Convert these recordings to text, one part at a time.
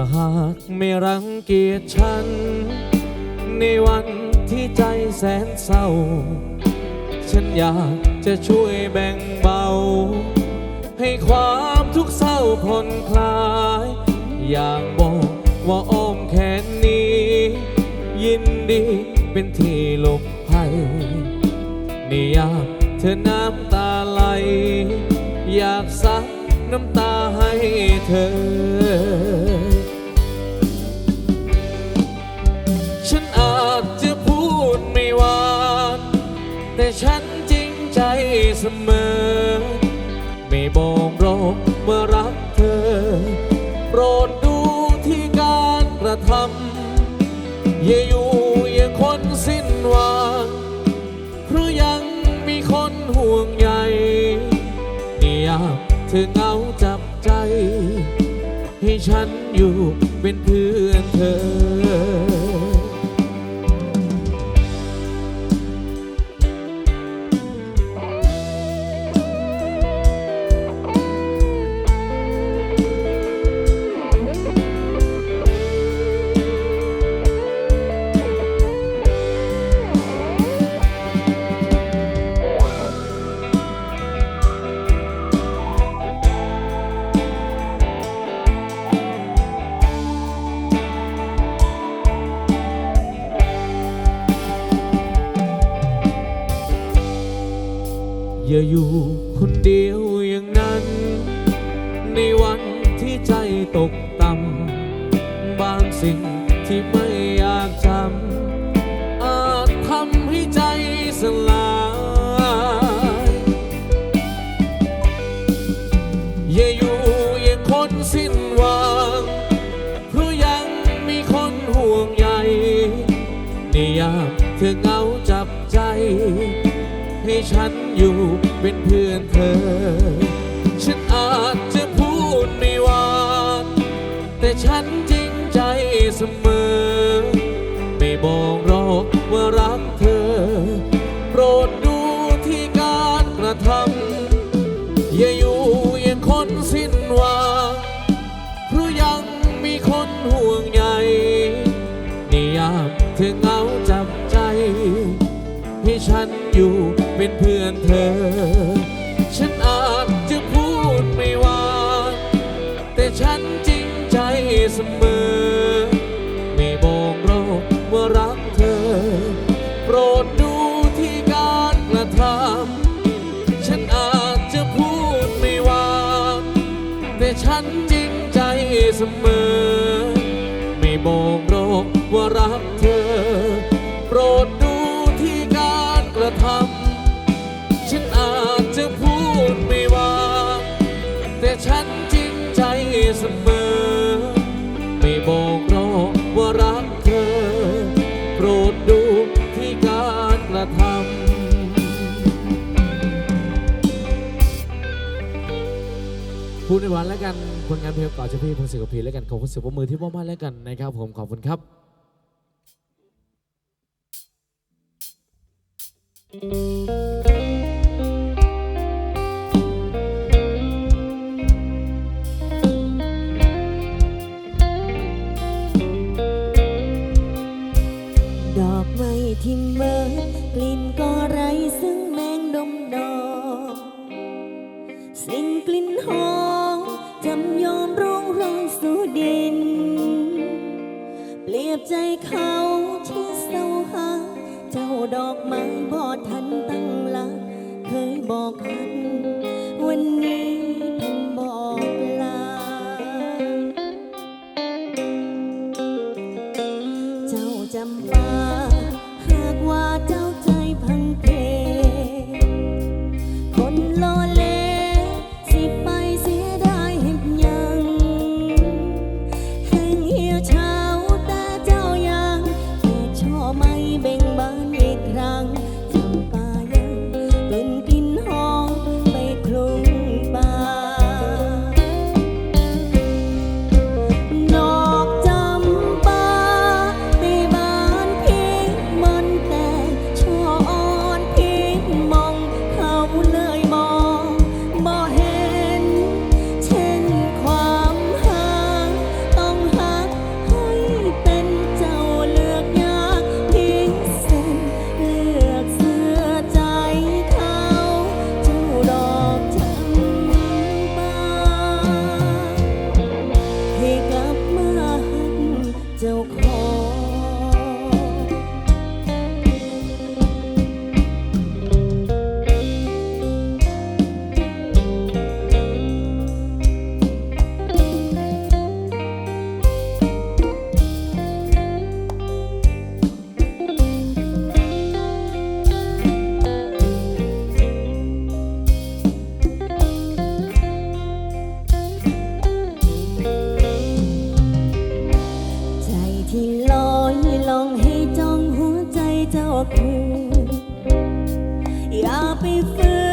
ถ้าหากไม่รังเกียจฉัน ในวันที่ใจแสนเศร้า ฉันอยากจะช่วยแบ่งเบา ให้ความทุกข์เศร้าผ่อนคลาย อยากบอกว่าอ้อมแขนนี้ ยินดีเป็นที่หลบภัยในยามเธอน้ำตาไหล อยากซักน้ำตาให้เธอ มอ ไม่บอกหรอกเมื่อรักเธอ โปรดดูที่การกระทำอย่าอยู่อย่างคนสิ้นหวังเพราะยังมีคนห่วงใยนี่ยามเธอเงาจับใจ ให้ฉันอยู่เป็นเพื่อนเธอ อยู่คนเดียวอย่างนั้น ในวันที่ใจตกต่ำบางสิ่งที่ไม่อยากจำอาจทำให้ใจสลายอย่าอยู่อย่างคนสิ้นหวังเพราะยังมีคนห่วงใยในยามเธอเหงาจับใจ ฉันอยู่เป็นเพื่อนเธอ ฉันอาจจะพูดไม่หวานแต่ฉันจริงใจเสมอ ไม่บอกหรอกว่ารัก เป็นเพื่อนเธอ ฉันอาจจะพูดไม่หวานแต่ฉันจริงใจเสมอ ไม่บอกหรอกว่ารักเธอ โปรดดูที่การกระทำฉันอาจจะพูดไม่หวานแต่ฉันจริงใจเสมอ ไม่บอกหรอกว่ารัก ดในวันแล้วกันผลงานเพลงก่าจะพี่พงศิษฐ์กับพีแล้วกันขอบคุณเสียงปรบมือที่มอบให้แล้วกันนะครับผมขอบคุณครับ ดอกไม้ที่เมิดกลิ่นก็ไรซึ่งแมงดมดอก สิ่งกลิ่นหอม ใจเขาที่เศร้าหาเจ้าดอกไม้บอดทันตั้งหลักเคยบอกกันวันนี้เพิ่งบอกลา เจ้าจำปาหากว่าเจ้า ที่ลอยลองให้จ้องหัวใจเจ้าคือ อย่าไปฝืน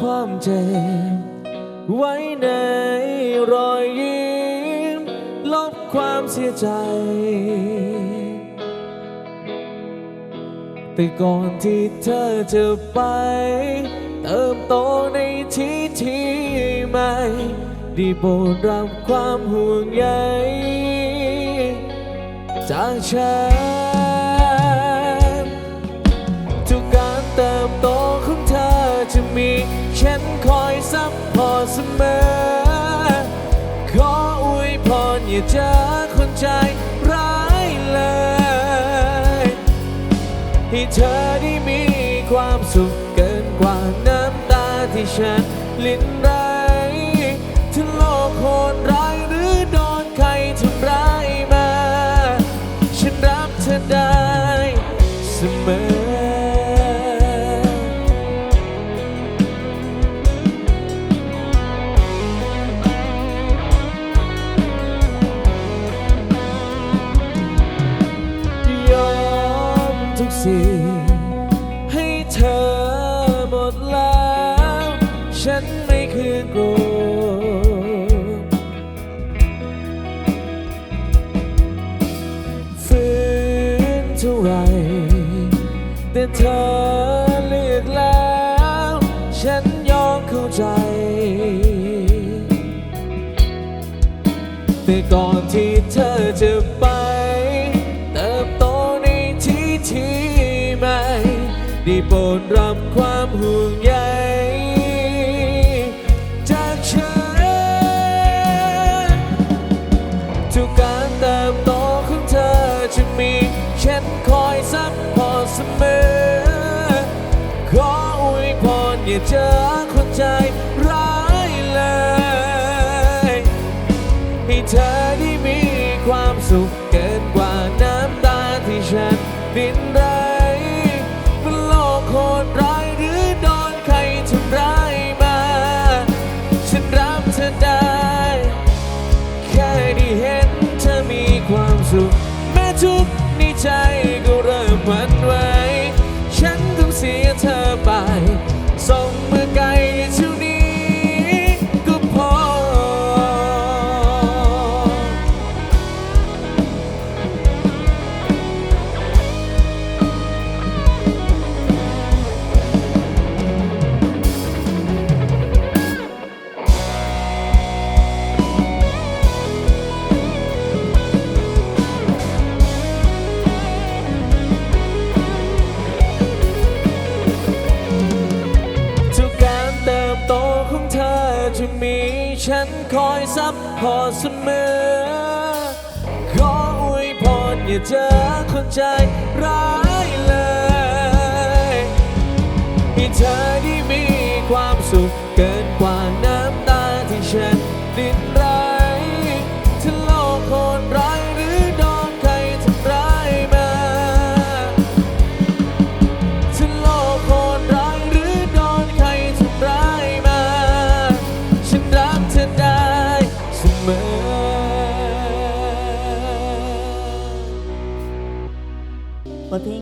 ความเจ็บ ไว้ในรอยยิ้ม ลบความเสียใจ แต่ก่อนที่เธอจะไป เติมโตในที่ที่ใหม่ได้โปรดรับความห่วงใยจากฉัน ฉันคอยซัพพอร์ตเสมอ ขออวยพรอย่าเจอคนใจร้ายเลย ให้เธอได้มีความสุขเกินกว่าน้ำตาที่ฉันลิ้นไรถ้าโลกโหดร้ายหรือโดนใครทำร้ายมา ฉันรับเธอได้เสมอ สิ่งให้เธอหมดแล้ว ฉันไม่คือโกรธฝืนเท่าไรแต่เธอเลือกแล้ว ฉันยอมเข้าใจ แต่ก่อนที่เธอจะไป ได้โปรดรับความห่วงใยจากฉันทุกการเติบโตของเธอจะมีฉันคอยซัพพอร์ตเสมอ ขออวยพรอย่าเจอคนใจ ฉันคอยซับพอเสมอ ขออวยพรอย่าเจอคนใจร้ายเลยมีเธอที่มีความสุขเกินกว่าน้ำตาที่ฉันดิ้นรน